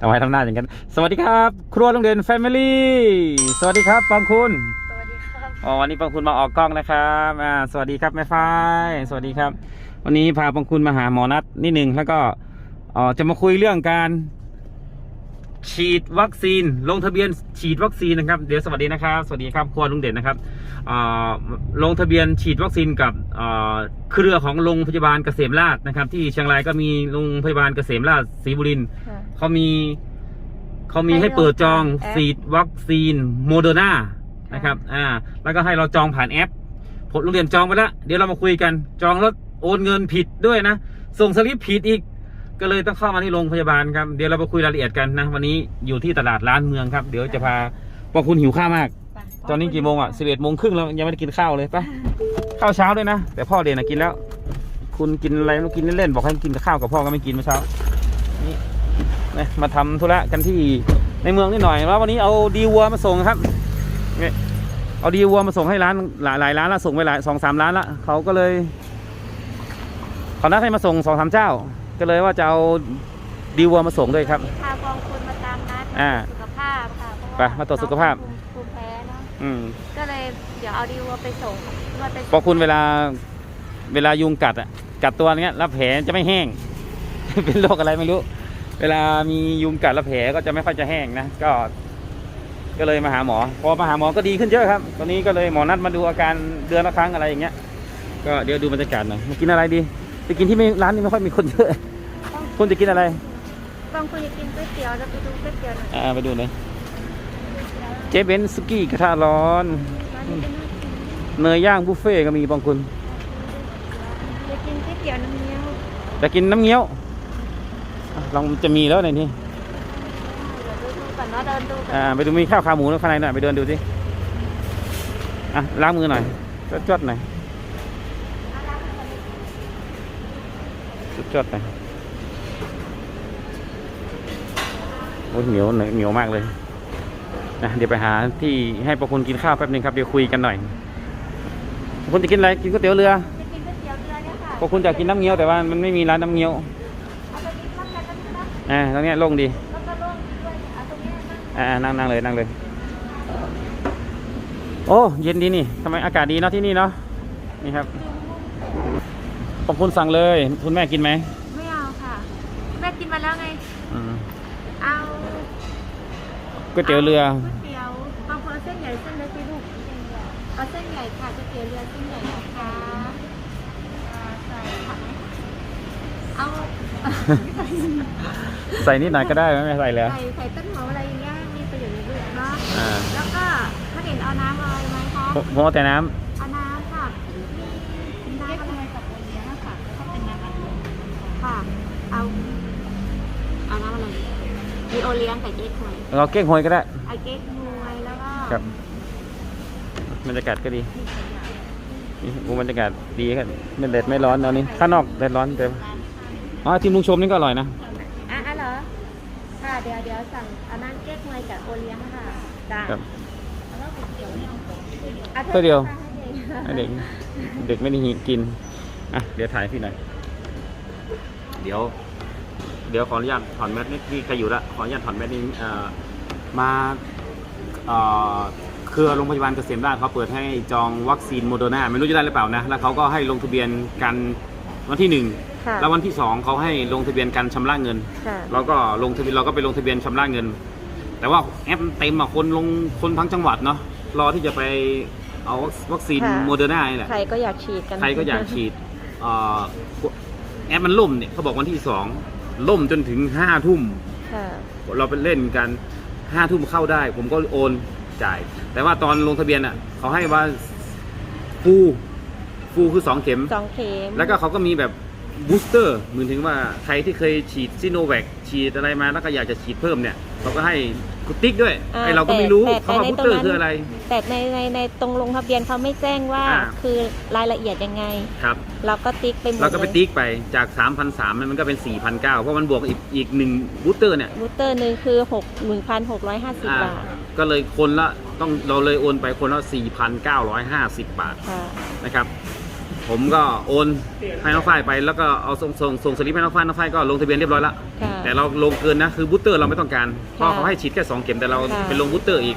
ทำไมทำหน้าอย่างนั้นสวัสดีครับ ครัวโรงเรียนแฟมิลี่สวัสดีครับปังคุณสวัสดีครับอ๋อวันนี้ปังคุณมาออกกล้องนะครับอ่าสวัสดีครับแม่ฝ้ายสวัสดีครับ วันนี้พาปังคุณมาหาหมอนัดนิดหนึ่งแล้วก็เอ่อจะมาคุยเรื่องการ ฉีดวัคซีน ลงทะเบียนฉีดวัคซีนนะครับเดี๋ยวสวัสดีนะครับ สวัสดีครับครัวลุงเด่นนะครับเอ่อลงทะเบียนฉีดวัคซีนกับเอ่อเครือของโรงพยาบาลเกษมราชนะครับ ที่เชียงรายก็มีโรงพยาบาลเกษมราชศรีบุรินทร์ค่ะเขามีเขามีให้ให้เปิดจองแอปฉีดวัคซีนโมเดอร์นานะครับอ่าแล้วก็ให้เราจองผ่านแอปผมโรงเรียนจองไปแล้วเดี๋ยวเรามาคุยกัน จองแล้วโอนเงินผิดด้วยนะส่งสลิปผิดอีก ก็เลยต้องเข้ามาที่โรงพยาบาลครับเดี๋ยวเราไปคุยรายละเอียดกันนะวันนี้อยู่ที่ตลาดร้านเมืองครับ เดี๋ยวจะพาพอคุณหิวข้าวมาก ตอนนี้กี่โมงอะสิบเอ็ดโมงครึ่งแล้วยังไม่ได้กินข้าวเลยไปข้าวเช้าด้วยนะ แต่พ่อเด่นนะกินแล้ว คุณกินอะไรไม่รู้กินเล่นๆบอกให้กินข้าวกับพ่อก็ไม่กินเมื่อเช้านี่นะมาทำธุระกันที่ในเมืองนิดหน่อยแล้ววันนี้เอาดีวัวมาส่งครับเนี่ยเอาดีวัวมาส่งให้ร้านหลายหลายร้านละส่งไปหลายสองสามร้านละเขาก็เลยเขานัดให้มาส่งสองสามเจ้า ก็เลยว่าจะเอาดีวัวมาส่งด้วยครับพาบองคุณมาตามนัดอ่าสุขภาพค่ะเพราะไปมาตรวจสุขภาพน้องภูมิแพ้เนาะอืมก็เลยเดี๋ยวเอาดีวัวไปส่งว่าไปส่งเพราะคุณเวลาเวลายุงกัดอะกัดตัวเนี้ยแล้วแผลจะไม่แห้ง เป็นโรคอะไรไม่รู้ เวลามียุงกัดแล้วแผลก็จะไม่ค่อยจะแห้งนะก็ ก็เลยมาหาหมอ พอมาหาหมอก็ดีขึ้นเยอะครับ ตอนนี้ก็เลยหมอนัดมาดูอาการเดือนละครั้งอะไรอย่างเงี้ยก็เดี๋ยวดูบรรยากาศหน่อยมากินอะไรดี ไปกินที่ไม่ร้านนี้ไม่ค่อยมีคนเยอะ คุณจะกินอะไร บางคนจะกินก๋วยเตี๋ยวจะไปดูก๋วยเตี๋ยวหน่อยอ่าไปดูหน่อยเจเบนสุกี้กระทะร้อน ร้านนี้เป็นน่ากินเนยย่างบุฟเฟ่ต์ก็มีบางคุณจะกินก๋วยเตี๋ยวน้ำเงี้ยวจะกินน้ำเงี้ยวอะลองจะมีแล้วในนี้ เดี๋ยวดูดูก่อนเนาะเดินดูก่อนอ่าไปดูมีข้าวขาหมูข้างในหน่อยไปเดินดูสิอะล้างมือหน่อยจดๆหน่อย จดๆหน่อยโอ้ยเหนียวหน่อยเหนียวมากเลยนะเดี๋ยวไปหาที่ให้ประคุณกินข้าวแป๊บหนึงครับเดี๋ยวคุยกันหน่อยประคุณจะกินอะไรกินก๋วยเตี๋ยวเรือจะกินก๋วยเตี๋ยวเรือเนี่ยค่ะประคุณจะกินน้ำเงี้ยวแต่ว่ามันไม่มีร้านน้ำเงี้ยวเอาตรงนี้นั่งกันก็ได้อ่าตรงเนี้ยโล่งดีแล้วก็ร่วมด้วยเอาตรงนี้นั่งอ่านั่งนั่งเลยนั่งเลย โอ้เย็นดีนี่ทำไมอากาศดีเนาะที่นี่เนาะนี่ครับ ขอบคุณสั่งเลย คุณแม่กินไหมไม่เอาค่ะ แม่กินมาแล้วไง อืมเอาก๋วยเตี๋ยวเรือก๋วยเตี๋ยวบางคนเอาเส้นใหญ่เส้นเล็กไปลูกเอาเส้นใหญ่ค่ะก๋วยเตี๋ยวเรือเส้นใหญ่นะคะอ่าใส่ผักไหมเอาใส่นิดหน่อยก็ได้ไหมไม่ใส่เลยใส่ใส่ต้นหอมอะไรอย่างเงี้ยมีประโยชน์ในเลือดเนาะอ่าแล้วก็ถ้าเห็นเอาน้ำอะไรไหมคะผมผมเอาแต่น้เอาน้ำค่ะมีน้ำอะไรกับโอเลี้ยงอะค่ะถ้าเป็นน้ำอัดลม ค่ะ เอาเอาน้ำอะไรมีโอเลี้ยงกับเก๊กฮวยำเราเก้งหวยก็ได้ไอเก๊กฮวยแล้วก็ครับบรรยากาศก็ดีนี่โอ้บรรยากาศดีครับไม่แดดไม่ร้อนตอนนี้ข้างนอกแดดร้อนแต่อ๋อทีมลุงชมนี่ก็อร่อยนะอะอะเหรอค่ะเดี๋ยวเดี๋ยวสั่งเอาน้ำเก๊กฮวยกับโอเลี้ยงค่ะจ้าครับ แล้วก็ก๋วยเตี๋ยวเนี่ยอาก๋วยเตี๋ยวให้ให้เด็เด็กกเด็กไม่ได้กิน อะ เดี๋ยวถ่ายพี่หน่อย เดี๋ยว เดี๋ยวขออนุญาตถอนแมสนี่นี่ใครอยู่ละขออนุญาตถอนแมสนี่เอ่อมาเอ่อเครือโรงพยาบาลเกษมราชเขาเปิดให้จองวัคซีนโมเดอร์นาไม่รู้จะได้หรือเปล่านะ แล้วเขาก็ให้ลงทะเบียนกันวันที่หนึ่งค่ะแล้ววันที่สองเขาให้ลงทะเบียนการชำระเงิน ค่ะ เราก็ลงทะเบียนเราก็ไปลงทะเบียนชำระเงิน แต่ว่าแอปเต็มอะคนลงคนทั้งจังหวัดเนาะรอที่จะไปเอาวัคซีนค่ะ โมเดอร์นานี่แหละ ใครก็อยากฉีดกัน ใครก็อยากฉีดเอ่อ แอปมันล่มเนี่ยเขาบอกวันที่สองล่มจนถึงห้าทุ่มค่ะเราไปเล่นกันห้าทุ่มเข้าได้ ผมก็โอนจ่าย แต่ว่าตอนลงทะเบียนอะเขาให้ว่าฟูฟูคือสองเข็มสองเข็ม แล้วก็เขาก็มีแบบ บูสเตอร์เหมือนถึงว่าใครที่เคยฉีดซิโนแวคฉีดอะไรมาแล้วก็อยากจะฉีดเพิ่มเนี่ยเขาก็ให้กุติ๊กด้วยอ่าไอเราก็ไม่รู้แต่เขาว่าแต่บูสเตอร์ในตรงนั้น คืออะไรแต่ในในในตรงลงทะเบียนเขาไม่แจ้งว่าอ่า คือรายละเอียดยังไง ครับ เราก็ติ๊กไปหมดเราก็ไปลยติ๊กไปจาก 3,300มันก็เป็น 4,900เพราะมันบวกอีกอีกหนึ่งบูสเตอร์เนี่ยบูสเตอร์หนึ่งคือหกหนึ่งพันหกร้อยห้าสิบอ่าบาทก็เลยคนละต้องเราเลยโอนไปคนละ 4,950 บาทค่ะ นะครับ ผมก็โอนให้น้องฝ้ายไปแล้วก็เอาส่งส่งส่งสลิปให้น้องฝ้ายน้องฝ้ายก็ลงทะเบียนเรียบร้อยแล้วค่ะแต่เราลงเกินนะคือบูสเตอร์เราไม่ต้องการเพราะค่ะเขาให้ฉีดแค่สองเข็มแต่เราค่ะ เป็นลงบูสเตอร์อีก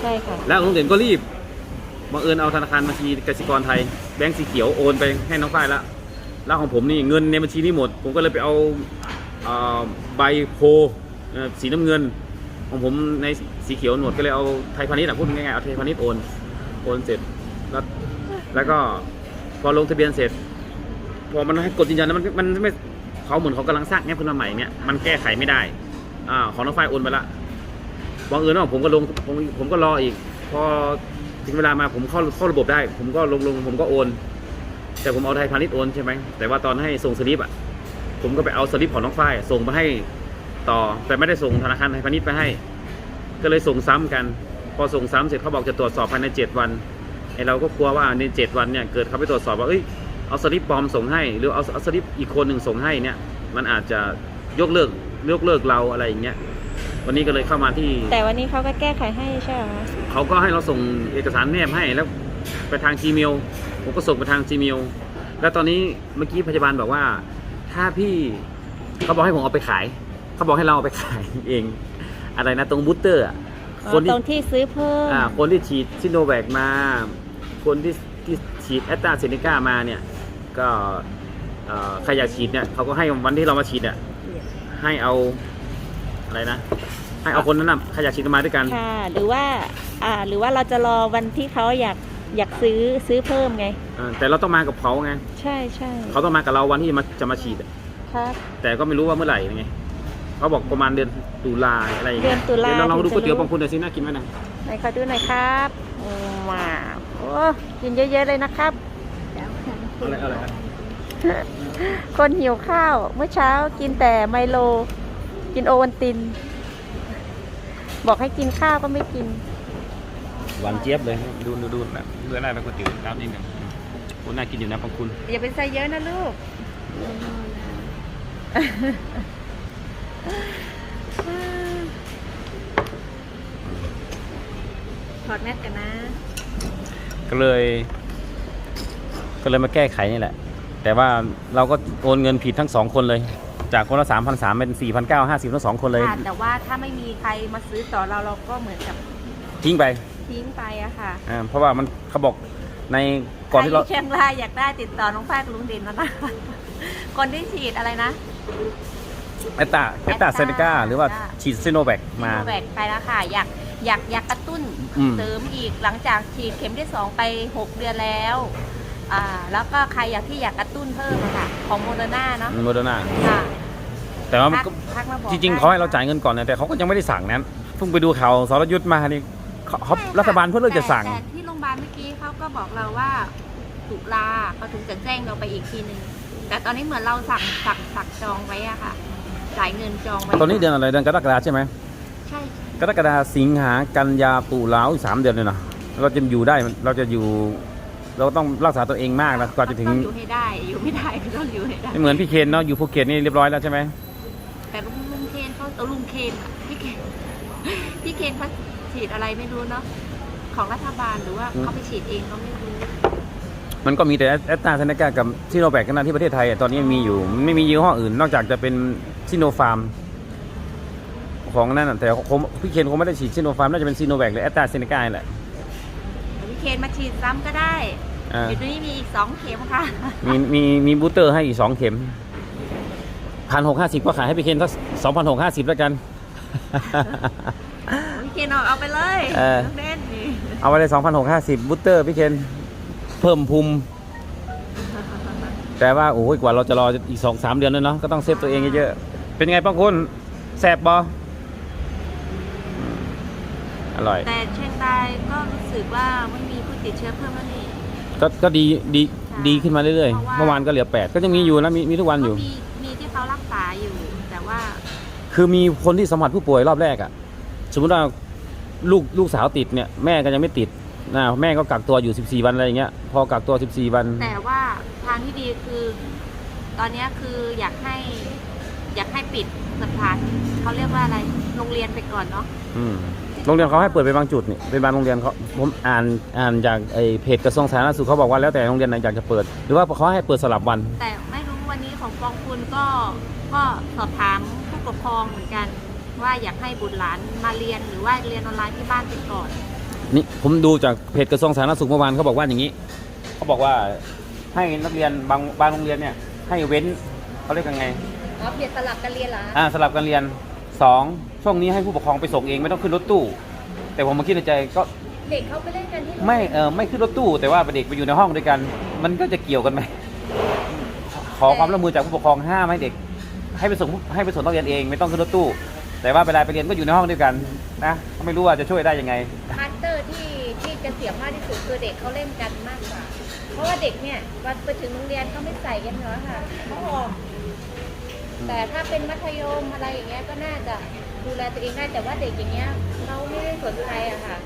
ใช่ค่ะ แล้วโรงเรียนก็รีบบังเอิญเอาธนาคารบัญชีกสิกรไทยแบงก์สีเขียวโอนไปให้น้องฝ้ายละแล้วของผมนี่เงินในบัญชีนี่หมด ผมก็เลยไปเอาเอ่อใบโพลเอ่อสีน้ำเงิน ของผมในสีเขียวหนวดก็เลยเอาไทยพาณิชย์อะพูดง่ายๆเอาไทยพาณิชย์โอนโอนเสร็จแล้วแล้วก็ พอลงทะเบียนเสร็จ พอมันให้กดยืนยันแล้วมันมันไม่เขาเหมือนเขากำลังสร้างแอปขึ้นมาใหม่เนี่ยมันแก้ไขไม่ได้อ่าของน้องฝ้ายโอนไปละบังเอิญว่าผมก็ลงผมผมก็รออีก พอถึงเวลามาผมเข้าเข้าระบบได้ ผมก็ลงลงผมก็โอน แต่ผมเอาไทยพาณิชย์โอนใช่ไหมแต่ว่าตอนให้ส่งสลิปอะผมก็ไปเอาสลิปของน้องฝ้ายส่งมาให้ต่อ แต่ไม่ได้ส่งธนาคารไทยพาณิชย์ไปให้ ก็เลยส่งซ้ำกัน พอส่งซ้ำเสร็จเขาบอกจะตรวจสอบภายในเจ็ดวัน เราก็กลัวว่าในเจ็ดวันเนี่ยเกิดเขาไปตรวจสอบว่าเอ้ยเอาสลิปปลอมส่งให้ หรือเอาเอาสลิปอีกคนหนึ่งส่งให้เนี่ยมันอาจจะยกเลิกยกเลิกเราอะไรอย่างเงี้ยวันนี้ก็เลยเข้ามาที่ แต่วันนี้เขาก็แก้ไขให้ใช่ไหมคะเขาก็ให้เราส่งเอกสารแนบให้แล้วไปทาง Gmail ผมก็ส่งไปทาง Gmail แล้วตอนนี้เมื่อกี้พยาบาลบอกว่า ถ้าพี่เขาบอกให้ผมเอาไปขายเขาบอกให้เราเอาไปขายเอง อะไรนะตรงบูสเตอร์อะคนตที่รงที่ซื้อเพิ่มอ่าคนที่ฉีดซิโนแวคมา คนที่ที่ฉีดแอตตราเซเนกามาเนี่ยก็เอ่อใครอยากฉีดเนี่ยเขาก็ให้วันที่เรามาฉีดอะให้เอาอะไรนะให้เอาคนนั้นน่ะใครอยากฉีดก็มาด้วยกันค่ะหรือว่าอ่าหรือว่าเราจะรอวันที่เขาอยากอยากซื้อซื้อเพิ่มไงอ่าแต่เราต้องมากับเขาไงใช่ใช่เขาต้องมากับเราวันที่มาจะมาฉีดอะครับแต่ก็ไม่รู้ว่าเมื่อไหร่ไงเขาบอกประมาณเดือนตุลาอะไรอย่างเงี้ยเดือนตุลาเดี๋ยวเราลองดูถึงจะก๋วยเตี๋ยวรู้บางคุณหน่อยสิน่ากินไหมนะไหนขอดูหน่อยครับว้าวโอ้ กินเยอะๆเลยนะครับ อะไรอะไรอะคนหิวข้าวเมื่อเช้ากินแต่ไมโล กินโอวันติน บอกให้กินข้าวก็ไม่กิน หวานเจี๊ยบเลย ดูดูดูนะเพื่อได้เป็นก๋วยเตี๋ยวน้ำนิดหนึ่งคุณน่ากินอยู่นะบางคุณ อย่าไปใส่เยอะนะลูก ถอดแมสกันนะ ก็เลย ก็เลยมาแก้ไขนี่แหละ แต่ว่าเราก็โอนเงินผิดทั้งสองคนเลย จากคนละสามพันสามเป็นสี่พันเก้าห้าสิบทั้งสองคนเลย ค่ะแต่ว่าถ้าไม่มีใครมาซื้อต่อเราเราก็เหมือนกับทิ้งไปทิ้งไปอะค่ะอ่าเพราะว่ามันเขาบอกในก่อนที่เราใครยู่เชียงรายอยากได้ติดต่อน้องฝ้ายกับลุงเด่นแล้วนะ คนที่ฉีดอะไรนะ แอตตาแอตตาเซเนกาหรือว่าจ้ะฉีดซิโนแวคมาซีโนแวคไปแล้วค่ะ อยาก อยากอยากกระตุ้นอืม เสริมอีกหลังจากฉีดเข็มที่สองไป 6 เดือนแล้วอ่าแล้วก็ใครอยากที่อยากกระตุ้นเพิ่มอะค่ะ ของโมเดอร์นาเนาะโมเดอร์นาค่ะแต่ว่ามันทักก็ทักมาบอกจริงๆเขาให้เราจ่ายเงินก่อนนะแต่เขาก็ยังไม่ได้สั่งนั้นเพิ่งไปดูข่าวสรยุทธ์มานี่เขาเขาใช่ค่ะรัฐบาลเพิ่งเลิกจะสั่ง แต่แต่ที่โรงพยาบาลเมื่อกี้เขาก็บอกเราว่าตุลาเขาถึงจะแจ้งเราไปอีกทีนึงแต่ตอนนี้เหมือนเราสั่งสั่งสั่งจองไว้อะค่ะจ่ายเงินจองไว้ตอนนี้เดือนอะไรเดือนกรกฎาใช่ไหมใช่ กรกฎาสิงหากันยาตุลาอีกสามเดือนเลยนะเราจะอยู่ได้เราจะอยู่ เราต้องรักษาตัวเองมากนะกว่าจะถึงต้องอยู่ให้ได้อยู่ไม่ได้ก็ต้องอยู่ให้ได้ไม่เหมือนพี่เคนเนาะอยู่ภูเก็ตนี่เรียบร้อยแล้วใช่ไหมแต่ลุงลุงเคนเขาเอาลุงเคนอะพี่เคนพี่เคนเขาฉีดอะไรไม่รู้เนาะของรัฐบาลหรือว่าเขาไปฉีดเองก็ไม่รู้มันก็มีแต่แอตตาเซเนกากับซิโนแวคกันนะที่ประเทศไทยอะตอนนี้มีอยู่มันไม่มียี่ห้ออื่น นอกจากจะเป็นซิโนฟาร์ม ของนั่นน่ะแต่คงพี่เคนคงไม่ได้ฉีดซิโนฟาร์มน่าจะเป็นซิโนแวคหรือแอตตาเซเนกาแหละ พี่เคนมาฉีดซ้ำก็ได้อ่า เดี๋ยวนี้มีอีกสองเข็มค่ะ มีมีมีบูสเตอร์ให้อีกสองเข็มพันหกห้าสิบก็ขายให้พี่เคนสักสองพันหกห้าสิบแล้วกัน พี่เคนเอาเอาไปเลยเออ น้องเด่นนี่เอาไปเลยสองพันหกห้าสิบบูสเตอร์พี่เคนเพิ่มภูมิแต่ว่าโอ้ยกว่าเราจะรออีกสองสามเดือนเลยเนาะก็ต้องเซฟตัวเองเยอะๆเป็นไงป้องคุณแสบบอม อร่อย แต่เชียงรายก็รู้สึกว่าไม่มีผู้ติดเชื้อเพิ่มแล้วนี่ ก็ก็ดีดีค่ะดีขึ้นมาเรื่อยเพราะว่า ๆ เมื่อวานก็เหลือแปดก็ยังมีอยู่นะมีมีทุกวันอยู่ ก็มีมีที่เขารักษาอยู่ แต่ว่า คือมีคนที่สัมผัสผู้ป่วยรอบแรกอะสมมติว่าลูกลูกสาวติดเนี่ยแม่ก็ยังไม่ติดนะแม่ก็กักตัวอยู่ 14 วันอะไรอย่างเงี้ยพอกักตัว 14 วัน แต่ว่าทางที่ดีคือ ตอนเนี้ยคืออยากให้ อยากให้ปิดสถานเขาเรียกว่าอะไร โรงเรียนไปก่อนเนาะ อืม โรงเรียนเขาให้เปิดไปบางจุดนี่เป็นบางโรงเรียนเขาผมอ่านอ่านจากไอ้เพจกระทรวงสาธารณสุขเขาบอกว่าแล้วแต่โรงเรียนไหนอยากจะเปิด หรือว่าเขาให้เปิดสลับวัน แต่ไม่รู้วันนี้ของกองคุณก็ก็สอบถามผู้ผู้ปกครองเหมือนกัน ว่าอยากให้บุตรหลานมาเรียนหรือว่าเรียนออนไลน์ที่บ้านไปก่อน นี่ผมดูจากเพจกระทรวงสาธารณสุขเมื่อวานเขาบอกว่าอย่างนี้เขาบอกว่าให้นักเรียนบางบางโรงเรียนเนี่ยให้เว้นเขาเรียกยังไงอ๋อเปลี่ยนสลับกันเรียนเหรออ่าสลับกันเรียน สองช่วงนี้ให้ผู้ปกครองไปส่งเองไม่ต้องขึ้นรถตู้ แต่ผมมาคิดในใจก็เด็กเขาไปเล่นกันที่โรงไม่เรียนเออไม่ขึ้นรถตู้ แต่ว่าเด็กไปอยู่ในห้องด้วยกัน มันก็จะเกี่ยวกันไหมขอความร่วมมือจากผู้ปกครองห้ามให้เด็ก ให้ไปส่งให้ไปส่งนักเรียนเองไม่ต้องขึ้นรถตู้ แต่ว่าเวลาไปเรียนก็อยู่ในห้องด้วยกันนะก็ไม่รู้ว่าจะช่วยได้ยังไงพาร์ตเตอร์ที่ที่จะเสียมากที่สุดคือเด็กเขาเล่นกันมากกว่า เพราะว่าเด็กเนี่ยวันไปถึงโรงเรียนเขาไม่ใส่กันเหรอค่ะเขาออก แต่ถ้าเป็นมัธยมอะไรอย่างเงี้ยก็น่าจะดูแลตัวเองได้แต่ว่าเด็กอย่างเงี้ยเขาไม่ได้สนใจอะค่ะ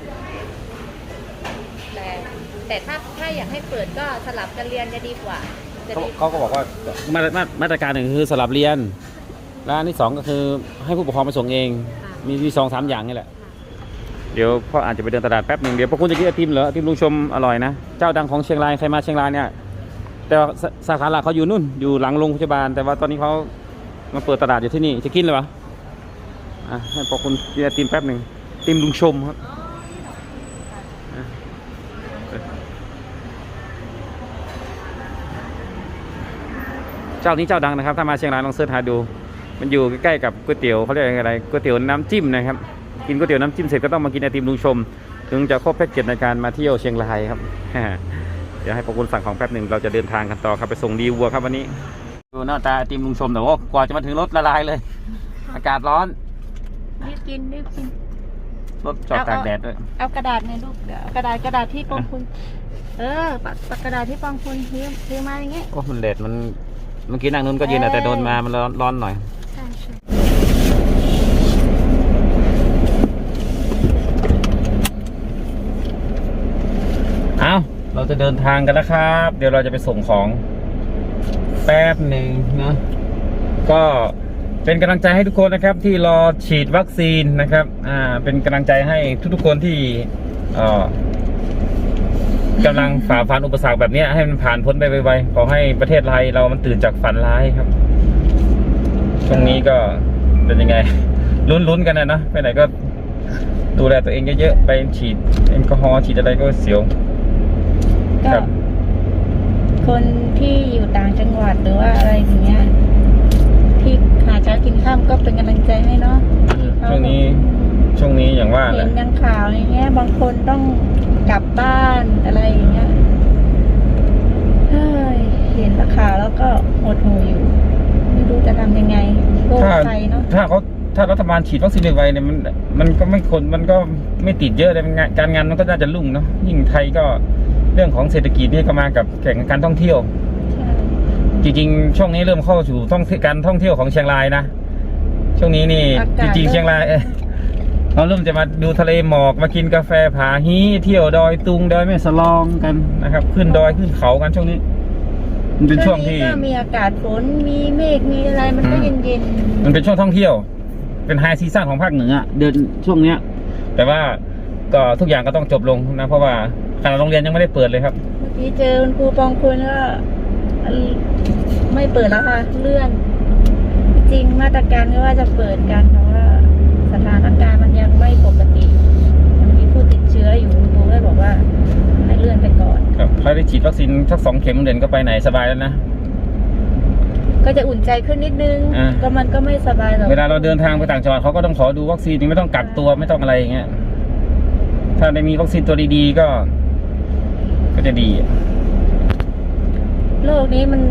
แต่แต่ถ้าถ้าอยากให้เปิดก็สลับกันเรียนจะดีกว่าจะเขาดีเขาก็บอกว่ามาตรมาตรมาตรการหนึ่งคือสลับเรียน และอันที่สองก็คือให้ผู้ปกครองไปส่งเอง ค่ะมีมีสองสามอย่างนี่แหละ เดี๋ยวพ่ออาจจะไปเดินตลาดแป๊บหนึ่งเดี๋ยวพวกคุณจะกินไอติมเหรอไอติมลุงชมอร่อยนะ เจ้าดังของเชียงรายใครมาเชียงรายเนี่ย แต่ว่าสสาขาหลักเขาอยู่นู่นอยู่หลังโรงพยาบาล แต่ว่าตอนนี้เขา มาเปิดตลาดอยู่ที่นี่จะกินเลยวะอะให้พวกคุณกินไอติมแป๊บหนึ่งติมลุงชมครับเจ้านี้เจ้าดังนะครับถ้ามาเชียงรายลองเสิร์ชหาดู มันอยู่ใกล้ๆกับก๋วยเตี๋ยวเขาเรียกอะไรก๋วยเตี๋ยวน้ำจิ้มนะครับกินก๋วยเตี๋ยวน้ำจิ้มเสร็จก็ต้องมากินไอติมลุงชม ถึงจะครบแพ็กเกจในการมาเที่ยวเชียงรายครับเดี๋ยวให้พวกคุณสั่งของแป๊บหนึ่งเราจะเดินทางกันต่อครับไปส่งดีวัวครับวันนี้ ดูหน้าตาไอติมลุงชมแต่ว่ากว่าจะมาถึงรถละลายเลย อากาศร้อนรีบกินรีบกิน รถจอดตากแดดด้วยเอากระดาษในลูกเดี๋ยวเอากระดาษกระดาษที่ปองคุณ เออปากปากกระดาษที่ปองคุณซื้อซื้อมาอย่างเงี้ยโอ้มันแดดมันเมื่อกี้นางนุ่นก็ยืนอะแต่โดนมามันร้อนร้อนหน่อยใช่ใช่เอาเราจะเดินทางกันแล้วครับ เดี๋ยวเราจะไปส่งของ แป๊บหนึ่งนะก็เป็นกำลังใจให้ทุกคนนะครับ ที่รอฉีดวัคซีนนะครับอ่าเป็นกำลังใจให้ทุกๆคนที่เอ่อกำลังฝ่าฟันอุปสรรคแบบนี้ให้มันผ่านพ้นไปไวๆขอให้ประเทศไทยเรามันตื่นจากฝันร้ายครับช่วงนี้ก็เป็นยังไงลุ้นๆกันนะนะไปไหนก็ดูแลตัวเองเยอะๆไปฉีดแอลกอฮอล์ฉีดอะไรก็เสียวครับ คนที่อยู่ต่างจังหวัดหรือว่าอะไรอย่างเงี้ย ที่หาเช้ากินข้ามก็เป็นกำลังใจให้เนาะที่เขาช่วงนี้ช่วงนี้อย่างว่าแหเห็ละนยังข่าวอย่างเงี้ย บางคนต้องกลับบ้านอะไรอย่างเงี้ยเฮ้ยเห็นข่าวแล้วก็หดหูอยู่ ไม่รู้จะทำยังไงโรคถ้าไฟเนาะถ้าเขาถ้ารัฐบาลฉีดวัคซีนไวๆเนี่ยมันมันก็ไม่คนมันก็ไม่ติดเยอะเลยงานการงานมันก็น่าจะรุ่งเนาะยิ่งไทยก็ เรื่องของเศรษฐกิจนี่ก็มากับแข่งกับการท่องเที่ยวใช่จริงๆ ช่วงนี้เริ่มเข้าสู่ท่องการท่องเที่ยวของเชียงรายนะ ช่วงนี้นี่จริงๆ เชียงรายเอ้ยเราเริ่มจะมาดูทะเลหมอกมากินกาแฟผาฮีเที่ยวดอยตุงดอยแม่สลองกันนะครับ ขึ้นดอยขึ้นเขากันช่วงนี้มันเป็นช่วงที่นี้ก็มีอากาศฝนมีเมฆมีอะไรมันก็อืมเย็นเย็นๆมันเป็นช่วงท่องเที่ยว เป็นไฮซีซั่นของภาคเหนือเดือนช่วงเนี้ย แต่ว่าก็ทุกอย่างก็ต้องจบลงนะ เพราะว่า ขณะโรงเรียนยังไม่ได้เปิดเลยครับ เมื่อกี้เจอคุณครูปองคุณก็เอ่อไม่เปิดแล้วค่ะ เลื่อน จริงมาตรการก็ว่าจะเปิดกันแต่ว่าสถานการณ์มันยังไม่ปกติยังมีผู้ติดเชื้ออยู่คุณครูก็บอกว่าให้เลื่อนไปก่อน ครับใครได้ฉีดวัคซีนสักสองเข็มโรงเรียนก็ไปไหนสบายแล้วนะก็จะอุ่นใจขึ้นนิดนึงอ่าก็มันก็ไม่สบายหรอกเวลาเราเดินทางไปต่างจังหวัดเขาก็ต้องขอดูวัคซีนไม่ต้องกักตัวไม่ต้องอะไรอย่างเงี้ย ถ้าได้มีวัคซีนตัวดีๆก็ ก็จะดีโลกนี้มัน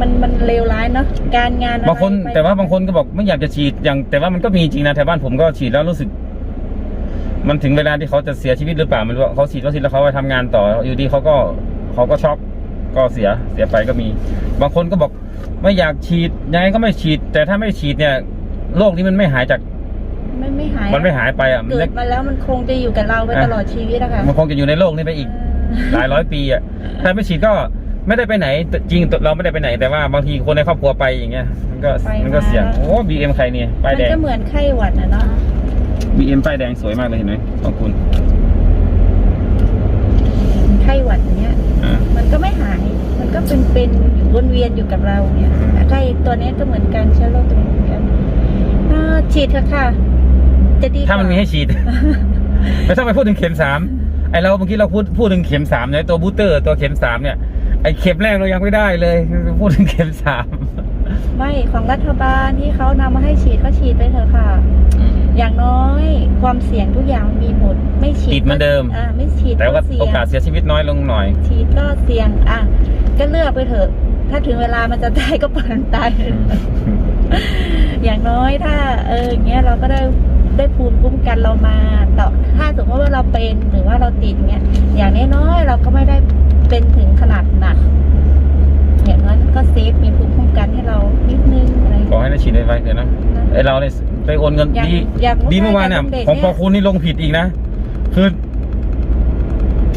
มันมันเลวร้ายเนาะการงานอะไรบางคน ไปแต่ว่าบางคนก็บอกไม่อยากจะฉีดอย่างแต่ว่ามันก็มีจริงนะแถวบ้านผมก็ฉีดแล้วรู้สึก มันถึงเวลาที่เขาจะเสียชีวิตหรือเปล่าไม่รู้อะเขาฉีดวัคซีนแล้วเขาไปทำงานต่อ อยู่ดีเขาก็เขาก็ช็อกก็เสียเสียไปก็มี บางคนก็บอกไม่อยากฉีดยังไงก็ไม่ฉีด แต่ถ้าไม่ฉีดเนี่ยโรคนี้มันไม่หายจากไม่ไม่หายมันไม่หายไปอะมันเกิดมาแล้วมันคงจะอยู่กับเราไปตลอดชีวิตอะค่ะ มันคงจะอยู่ในโลกนี้ไปอีก หลายร้อยปีอะถ้าไม่ฉีดก็ไม่ได้ไปไหน จริงเราไม่ได้ไปไหนแต่ว่าบางทีคนในครอบครัวไปอย่างเงี้ยมันก็ไปมันก็เสี่ยงมาโอ้บีเอ็มใครเนี่ยป้ายมันแดงก็เหมือนไข้หวัดนะเนาะบีเอ็มป้ายแดงสวยมากเลยเห็นไหมของคุณไข้หวัดอย่างเนี้ย อ่า มันก็ไม่หาย มันก็เป็นเป็นอยู่วนเวียนอยู่กับเราเนี่ยไข้ตัวเนี้ยก็เหมือนกันเชื้อโรคตัวนี้เหมือนกันฉีดเถอะค่ะ จะดีกว่ถ้ามันมีให้ฉีด ไม่ต้องไปพูดถึงเข็มสาม ไอเราเมื่อกี้เราพูดพูดถึงเข็มสามเนี่ยตัวบูสเตอร์ตัวเข็มสามเนี่ยไอเข็มแรกเรายังไม่ได้เลยพูดถึงเข็มสามไม่ของรัฐบาลที่เขานำมาให้ฉีดก็ฉีดไปเถอะค่ะ อย่างน้อยความเสี่ยงทุกอย่างมีหมดไม่ฉีดติดเหมือนเดิมอ่าไม่ฉีดแต่ว่าเสี่ยงโอกาสเสียชีวิตน้อยลงหน่อย ฉีดก็เสี่ยงอะก็เลือกไปเถอะ ถ้าถึงเวลามันจะตายก็ปล่อยมันตายอย่างน้อยถ้า เอออย่างเงี้ยเราก็ได้ ได้ภูมิคุ้มกันเรามาต่อถ้าสมมติว่าเราเป็นหรือว่าเราติดเงี้ยอย่างน้อยๆเราก็ไม่ได้เป็นถึงขนาดหนักอย่างน้อยก็เซฟมีภูมิคุ้มกันให้เรานิดนึงอะไรอย่างขอเงี้ยให้ได้ฉีดไวๆเดี๋ยวนะนะไอเราเนี่ยไปโอนเงินอยากดีอยากรู้ดีเมื่อวานเนี่ยว่าจะของเป็นเด็กปอคุณนี่ลงผิดอีกนะ คือ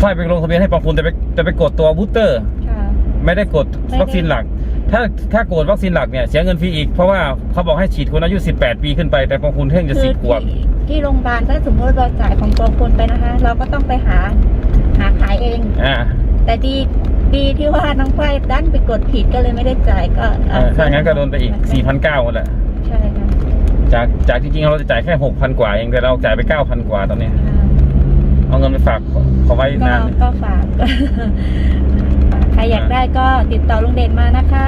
ฝ่ายไปลงทะเบียนให้ปอคุณแต่ไปแต่ไปกดตัวบูสเตอร์ค่ะไม่ได้กดไม่ได้วัคซีนหลัก ถ้าถ้ากดวัคซีนหลักเนี่ยเสียเงินฟรีอีก เพราะว่าเขาบอกให้ฉีดคนอายุ 18 ปีขึ้นไป แต่ของคุณเพิ่งจะคืสิบขวบ ที่ที่โรงพยาบาลถ้าสมมติเราจ่ายของตัวคนไปนะคะ เราก็ต้องไปหาหาขายเอง อ่าแต่ดีดีที่ว่าน้องไฟดันไปกดผิดก็เลยไม่ได้จ่ายก็เออถ้างั้นก็โดนไปอีก 4,900หมดแหละ ใช่ค่ะจากจากจริงๆเราจะจ่ายแค่ 6,000 กว่าเองแต่เราจ่ายไป 9,000 กว่าตอนนี้ค่ะเอาเงินไปฝากเขาไว้ก็นาน ก็ฝากใค รอยากได้ก็ติดต่อลุงเด่นมานะคะ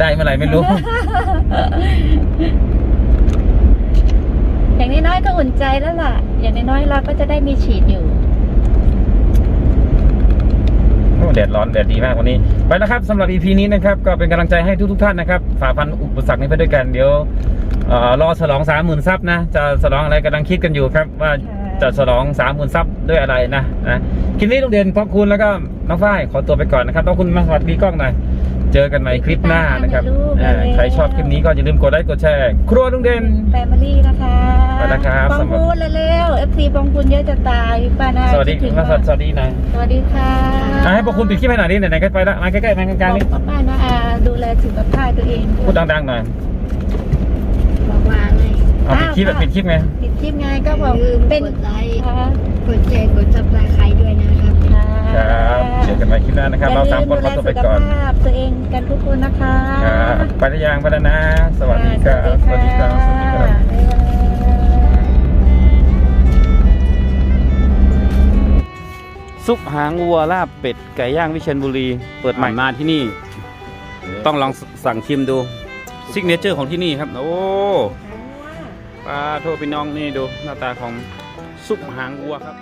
ได้เมื่อไหร่ไม่รู้ อย่างน้อยๆก็อุ่นใจแล้วล่ะ อย่างน้อยๆเราก็จะได้มีฉีดอยู่โอ้แดดร้อนแดดดีมากวันนี้ ไปแล้วครับสำหรับ EP นี้นะครับ ก็เป็นกำลังใจให้ทุกๆท่านนะครับฝ่าฟันอุปสรรคนี้ไปด้วยกันเดี๋ยวเอ่อรอฉลองสามหมื่นซับนะ จะฉลองอะไรกำลังคิดกันอยู่ครับ ว่าจะฉลองสามหมื่นซับด้วยอะไรนะนะคลิปนี้ลุงเด่นขอบคุณแล้วก็ น้องฝ้ายขอตัวไปก่อนนะครับต้องคุณมาสวัสดีกล้องหน่อยเจอกันใหม่คลิปหน้านะครับอ่าใครชอบคลิปนี้ก็อย่าลืมกดไลค์กดแชร์ ครัวลุงเด่น แฟมิลี่นะคะไปแล้วครับปองพูนเร็วๆ FC ปองพูนเยอะจะตายป้านาสวัสดีคิถึงมาว่าสวัสดีหน่อยสวัสดีค่ะอะให้พวกคุณปิดคลิปให้หน่อยดิไหนๆก็ไปละมาใกล้ๆมากลางๆนี่บอกป้านาอาดูแลสุขภาพตัวเองด้วยพูดดังๆหน่อยบอกว่าอะไรเอาปิดคลิปอ้าวปิดคลิปไงติดคลิปไงก็อบอย่ากลืมเป็นกดไลค์ค่ะกดแชร์กดซับสไครต์ด้วยนะ ครับครับเจอกันใหม่คลิปหน้านะครับ เราสามคนขอตัวไปก่อนย่าลืมดูแลสุขภาพตัวเองกันทุกคนนะคะครับไปได้ยังไปแล้วนะ สวัสดีครับสวัสดีครับสวัสดีครับบ๊ายบายซุปหางวัวลาบเป็ดไก่ย่างวิเชียรบุรี เปิดใหม่มาที่นี่ ต้องลองสั่งชิมดูซิกเนเจอร์ของที่นี่ครับ โอ้ปลาโทษพี่น้องนี่ดูหน้าตาของซุปหางวัวครับ